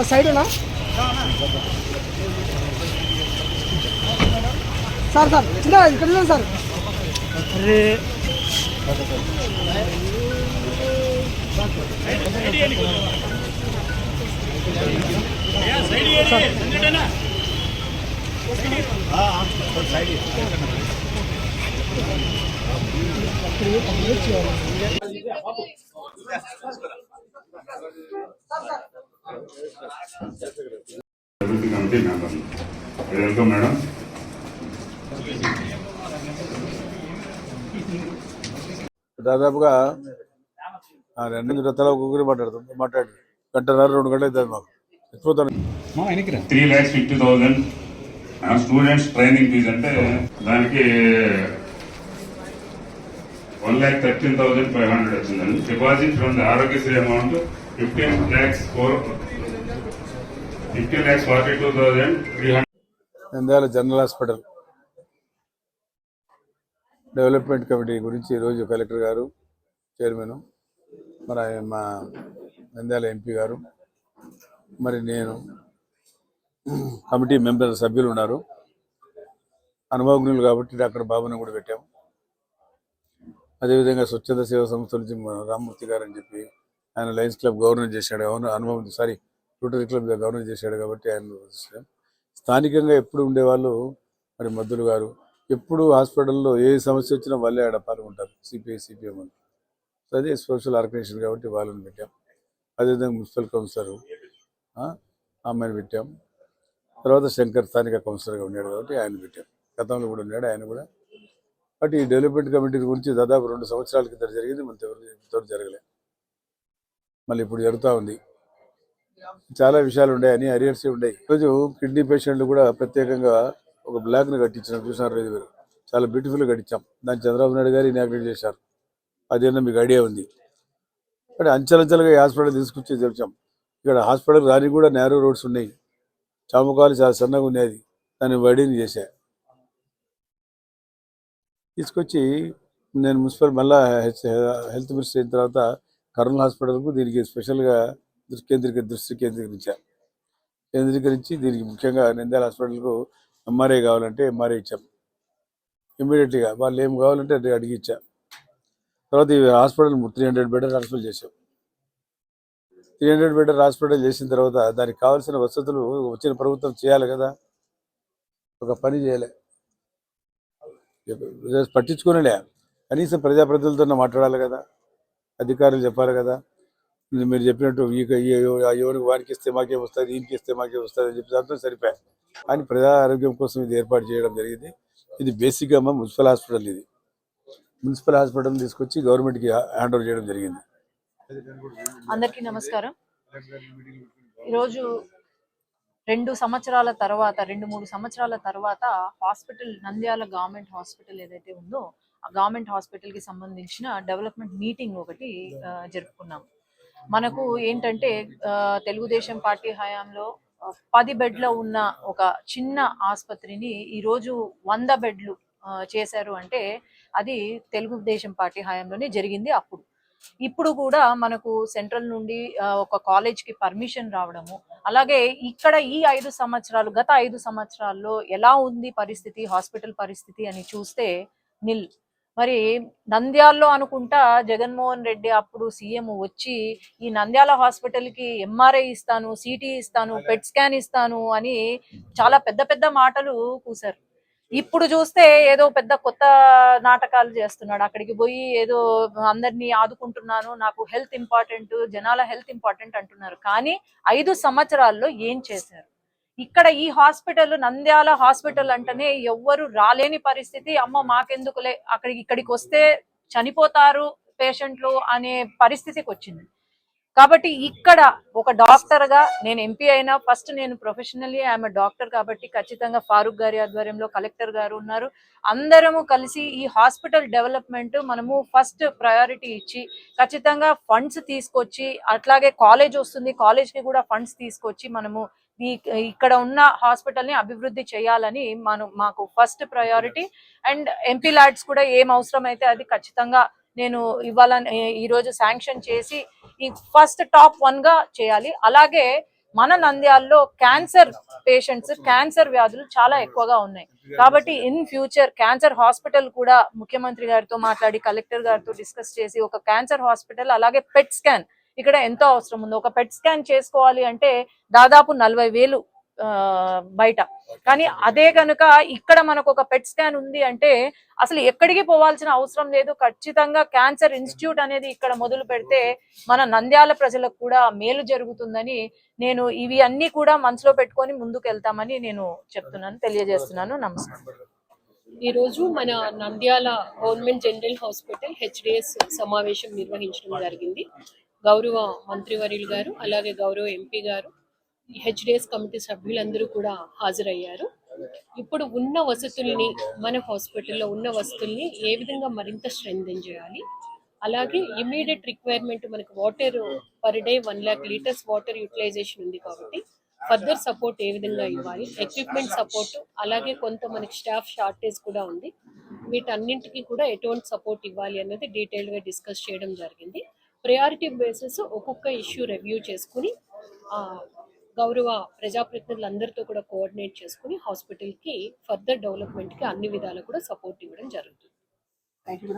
నా సైడేనా? Sir sir చిన్న ఇక్కడ ఉన్నాను సార్. అభివృద్ధి కమిటీ మెంబర్ వెల్కమ్ మేడం దాదాపుగా ఆ రెండు జతల ఒక్కొక్కరు మాట్లాడతాం. మాట్లాడి గంటన్నర రెండు గంటలు అవుతుంది మాకు. ఎక్కువ three lakhs fifty thousand students training fee అంటే దానికి one lakh thirteen thousand five hundred వచ్చిందండి. Deposit from Aarogyasri amount fifteen lakhs four Nandyal general hospital development committee గురించి ఈరోజు కలెక్టర్ గారు చైర్మన్ మరి ఆయన మా నంద్యాల ఎంపీ గారు మరి నేను కమిటీ మెంబర్ సభ్యులు ఉన్నారు. అనుభవజ్ఞులు కాబట్టి డాక్టర్ బాబుని కూడా పెట్టాము. అదేవిధంగా స్వచ్ఛంద సేవా సంస్థ నుంచి రామ్మూర్తి గారు అని చెప్పి ఆయన లయన్స్ క్లబ్ గవర్నర్ చేశాడు. అవును అనుభవం సారీ రోటరీ క్లబ్ గవర్నర్ చేశాడు కాబట్టి ఆయన స్థానికంగా ఎప్పుడు ఉండేవాళ్ళు? మరి మద్దులు గారు. ఎప్పుడు హాస్పిటల్లో ఏ సమస్య వచ్చినా వాళ్ళే ఆడ పాల్గొంటారు. సిపిఐ సిపిఎం అని సో అదే సోషల్ ఆర్గనైజేషన్ కాబట్టి వాళ్ళని పెట్టాం. అదేవిధంగా మున్సిపల్ కౌన్సిలర్ అమ్మాయిని పెట్టాం. తర్వాత శంకర్ స్థానిక కౌన్సిలర్గా ఉన్నాడు కాబట్టి ఆయన పెట్టాం. గతంలో కూడా ఉన్నాడు ఆయన కూడా. బట్ ఈ డెవలప్మెంట్ కమిటీ గురించి దాదాపు రెండు సంవత్సరాల కింద జరిగింది మన ఎవరు జరగలే. మళ్ళీ ఇప్పుడు జరుగుతూ ఉంది. చాలా విషయాలు ఉన్నాయి అని అరియర్స్ ఉన్నాయి ఈరోజు కిడ్నీ పేషెంట్లు కూడా ప్రత్యేకంగా ఒక బ్లాక్ని కట్టించినాం చూసినారు రైతు గారు చాలా బ్యూటిఫుల్గా కట్టించాం. దాన్ని చంద్రబాబు నాయుడు గారు ఇనాగ్రేట్ చేశారు. అదేనా మీకు ఐడియా ఉంది. అంటే అంచెలంచెలుగా హాస్పిటల్ తీసుకొచ్చి తెచ్చాం ఇక్కడ హాస్పిటల్ రాని కూడా నేరో రోడ్స్ ఉన్నాయి. చామకాలు చాలా సన్నగా ఉన్నాయి దాన్ని వైడింగ్ చేశా. తీసుకొచ్చి నేను మున్సిపల్ మళ్ళా హెల్త్ మినిస్టర్ అయిన తర్వాత కర్నూలు హాస్పిటల్కు దీనికి స్పెషల్గా కేంద్రీకరి దృష్టి కేంద్రీకరించా. కేంద్రీకరించి దీనికి ముఖ్యంగా నంద్యాల హాస్పిటల్కు ఎంఆర్ఐ కావాలంటే ఎంఆర్ఐ ఇచ్చాం. ఇమ్మీడియట్గా వాళ్ళు ఏం కావాలంటే అది అడిగి ఇచ్చా తర్వాత ఈ hospital three hundred bed hospital చేసాం త్రీ హండ్రెడ్ బెడ్ హాస్పిటల్ చేసిన తర్వాత దానికి కావాల్సిన వసతులు వచ్చిన ప్రభుత్వం చేయాలి కదా. ఒక పని చేయలే. పట్టించుకునే కనీసం ప్రజాప్రతినిధులతో మాట్లాడాలి కదా. అధికారులు చెప్పాలి కదా. మీరు చెప్పినట్టు ఈ ఆ ఎవరికి వారికి ఇస్తే మాకే వస్తుంది ఈయనకి ఇస్తే మాకే వస్తుంది అని చెప్పి దాంతో సరిపోయా అని ప్రజా ఆరోగ్యం కోసం ఇది ఏర్పాటు చేయడం జరిగింది. ఇది బేసిక్గా మా మున్సిపల్ హాస్పిటల్ ఇది. మున్సిపల్ హాస్పిటల్ తీసుకొచ్చి గవర్నమెంట్కి హ్యాండ్ ఓవర్ చేయడం జరిగింది. అందరికీ నమస్కారం. ఈరోజు రెండు సంవత్సరాల తర్వాత రెండు మూడు సంవత్సరాల తర్వాత హాస్పిటల్ నంద్యాల గవర్నమెంట్ హాస్పిటల్ ఏదైతే ఉందో ఆ గవర్నమెంట్ హాస్పిటల్కి సంబంధించిన డెవలప్మెంట్ మీటింగ్ ఒకటి జరుపుకున్నాము మనకు ఏంటంటే తెలుగుదేశం పార్టీ హయాంలో పది బెడ్ల ఉన్న ఒక చిన్న ఆసుపత్రిని ఈరోజు వంద బెడ్లు చేశారు అంటే అది తెలుగుదేశం పార్టీ హయాంలోనే జరిగింది అప్పుడు. ఇప్పుడు కూడా మనకు సెంట్రల్ నుండి ఒక కాలేజ్కి పర్మిషన్ రావడము అలాగే ఇక్కడ ఈ ఐదు సంవత్సరాలు గత ఐదు సంవత్సరాల్లో ఎలా ఉంది పరిస్థితి హాస్పిటల్ పరిస్థితి అని చూస్తే నిల్ మరి నంద్యాలలో అనుకుంటా జగన్మోహన్ రెడ్డి అప్పుడు సీఎం వచ్చి ఈ నంద్యాల హాస్పిటల్కి ఎంఆర్ఐ ఇస్తాను సిటీ ఇస్తాను పెట్ స్కాన్ ఇస్తాను అని చాలా పెద్ద పెద్ద మాటలు కూశారు. ఇప్పుడు చూస్తే ఏదో పెద్ద కొత్త నాటకాలు చేస్తున్నాడు. అక్కడికి పోయి ఏదో అందరినీ ఆదుకుంటున్నాను నాకు హెల్త్ ఇంపార్టెంట్ జనాల హెల్త్ ఇంపార్టెంట్ అంటున్నారు. కానీ ఐదు సంవత్సరాల్లో ఏం చేశారు? ఇక్కడ ఈ హాస్పిటల్ నంద్యాల హాస్పిటల్ అంటేనే ఎవ్వరు రాలేని పరిస్థితి. అమ్మ మాకెందుకులే? అక్కడికి ఇక్కడికి వస్తే చనిపోతారు పేషెంట్లు అనే పరిస్థితికి వచ్చింది. కాబట్టి ఇక్కడ ఒక డాక్టర్గా నేను ఎంపీ అయినా ఫస్ట్ నేను ప్రొఫెషనల్లీ ఆమె డాక్టర్ కాబట్టి ఖచ్చితంగా ఫారూక్ గారి ఆధ్వర్యంలో కలెక్టర్ గారు ఉన్నారు. అందరము కలిసి ఈ హాస్పిటల్ డెవలప్మెంట్ మనము ఫస్ట్ ప్రయారిటీ ఇచ్చి ఖచ్చితంగా ఫండ్స్ తీసుకొచ్చి అట్లాగే కాలేజ్ వస్తుంది కాలేజ్కి కూడా ఫండ్స్ తీసుకొచ్చి మనము ఈ ఇక్కడ ఉన్న హాస్పిటల్ని అభివృద్ధి చేయాలని మనం మాకు first priority. And MP LADS కూడా ఏం అవసరమైతే అది ఖచ్చితంగా నేను ఇవ్వాలని ఈరోజు శాంక్షన్ చేసి ఈ ఫస్ట్ టాప్ వన్గా చేయాలి. అలాగే మన నంద్యాల్లో క్యాన్సర్ పేషెంట్స్ క్యాన్సర్ వ్యాధులు చాలా ఎక్కువగా ఉన్నాయి. కాబట్టి ఇన్ ఫ్యూచర్ క్యాన్సర్ హాస్పిటల్ కూడా ముఖ్యమంత్రి గారితో మాట్లాడి కలెక్టర్ గారితో డిస్కస్ చేసి ఒక క్యాన్సర్ హాస్పిటల్ అలాగే పెట్ స్కాన్ ఇక్కడ ఎంతో అవసరం ఉంది. ఒక పెట్ స్కాన్ చేసుకోవాలి అంటే దాదాపు నలభై వేలు బయట. కానీ అదే కనుక ఇక్కడ మనకు ఒక పెట్ స్కాన్ ఉంది అంటే అసలు ఎక్కడికి పోవాల్సిన అవసరం లేదు. ఖచ్చితంగా క్యాన్సర్ ఇన్స్టిట్యూట్ అనేది ఇక్కడ మొదలు పెడితే మన నంద్యాల ప్రజలకు కూడా మేలు జరుగుతుందని నేను ఇవి అన్ని కూడా మనసులో పెట్టుకొని ముందుకు వెళ్తామని నేను చెప్తున్నాను తెలియజేస్తున్నాను. నమస్కారం. ఈరోజు మన Nandyal government general hospital HDS సమావేశం నిర్వహించడం జరిగింది. గౌరవ మంత్రివర్యులు గారు అలాగే గౌరవ ఎంపీ గారు హెచ్డిఎస్ కమిటీ సభ్యులందరూ కూడా హాజరయ్యారు. ఇప్పుడు ఉన్న వసతుల్ని మన హాస్పిటల్లో ఉన్న వసతుల్ని ఏ విధంగా మరింత స్ట్రెంగ్ చేయాలి? అలాగే ఇమీడియట్ రిక్వైర్మెంట్ మనకు water per day one lakh liters water utilization ఉంది కాబట్టి ఫర్దర్ సపోర్ట్ ఏ విధంగా ఇవ్వాలి? ఎక్విప్మెంట్ సపోర్ట్ అలాగే కొంత మనకి స్టాఫ్ షార్టేజ్ కూడా ఉంది. వీటన్నింటికి కూడా ఎటువంటి సపోర్ట్ ఇవ్వాలి అన్నది డీటెయిల్గా డిస్కస్ చేయడం జరిగింది. ప్రయారిటీ బేసిస్ ఒక్కొక్క ఇష్యూ రివ్యూ చేసుకుని గౌరవ ప్రజాప్రతినిధులందరితో కూడా కోఆర్డినేట్ చేసుకుని హాస్పిటల్కి ఫర్దర్ డెవలప్మెంట్కి అన్ని విధాలు కూడా సపోర్ట్ ఇవ్వడం జరుగుతుంది. Thank you